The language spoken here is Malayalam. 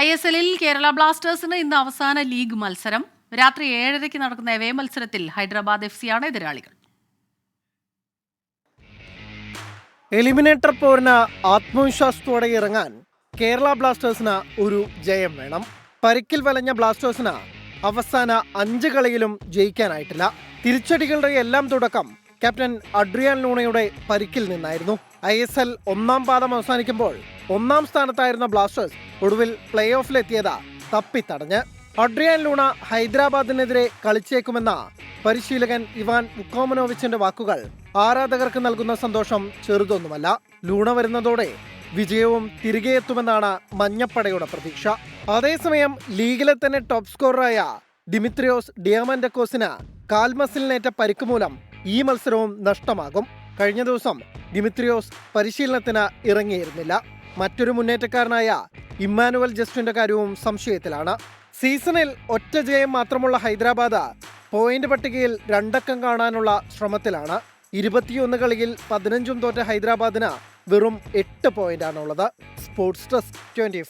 ഐ എസ് എല്ലിൽ കേരള ബ്ലാസ്റ്റേഴ്സിന് ഇന്ന് അവസാന ലീഗ് മത്സരം. രാത്രി ഏഴരയ്ക്ക് നടക്കുന്ന എവേ മത്സരത്തിൽ ഹൈദരാബാദ് എഫ് സിയാണ് എതിരാളികൾ. എലിമിനേറ്റർ പോരിന് ആത്മവിശ്വാസത്തോടെ ഇറങ്ങാൻ കേരള ബ്ലാസ്റ്റേഴ്സിന് ഒരു ജയം വേണം. പരിക്കിൽ വലഞ്ഞ ബ്ലാസ്റ്റേഴ്സിന് അവസാന അഞ്ച് കളിയിലും ജയിക്കാനായിട്ടില്ല. തിരിച്ചടികളുടെ എല്ലാം തുടക്കം ക്യാപ്റ്റൻ അഡ്രിയാൻ ലൂണയുടെ പരിക്കിൽ നിന്നായിരുന്നു. ഐ ഒന്നാം പാദം അവസാനിക്കുമ്പോൾ ഒന്നാം സ്ഥാനത്തായിരുന്ന ബ്ലാസ്റ്റേഴ്സ് ഒടുവിൽ പ്ലേ ഓഫിലെത്തിയത് തപ്പിത്തടഞ്ഞ്. അഡ്രിയാൻ ലൂണ ഹൈദരാബാദിനെതിരെ കളിച്ചേക്കുമെന്ന പരിശീലകൻ ഇവാൻ മുക്കോമനോവിച്ചിന്റെ വാക്കുകൾ ആരാധകർക്ക് നൽകുന്ന സന്തോഷം ചെറുതൊന്നുമല്ല. ലൂണ വരുന്നതോടെ വിജയവും തിരികെ എത്തുമെന്നാണ് മഞ്ഞപ്പടയുടെ പ്രതീക്ഷ. അതേസമയം ലീഗിലെ തന്നെ ടോപ്പ് സ്കോററായ ഡിമിത്രിയോസ് ഡിയാമൻഡക്കോസിന് കാൽമസിലിനേറ്റ പരിക്ക് മൂലം ഈ മത്സരവും നഷ്ടമാകും. കഴിഞ്ഞ ദിവസം ഡിമിത്രിയോസ് പരിശീലനത്തിന് ഇറങ്ങിയിരുന്നില്ല. മറ്റൊരു മുന്നേറ്റക്കാരനായ ഇമ്മാനുവൽ ജസ്റ്റിന്റെ കാര്യവും സംശയത്തിലാണ്. സീസണിൽ ഒറ്റ ജയം മാത്രമുള്ള ഹൈദരാബാദ് പോയിന്റ് പട്ടികയിൽ രണ്ടക്കം കാണാനുള്ള ശ്രമത്തിലാണ്. ഇരുപത്തിയൊന്ന് കളിയിൽ പതിനഞ്ചും തോറ്റ ഹൈദരാബാദിന് വെറും എട്ട് പോയിന്റാണുള്ളത്. Sports desk twenty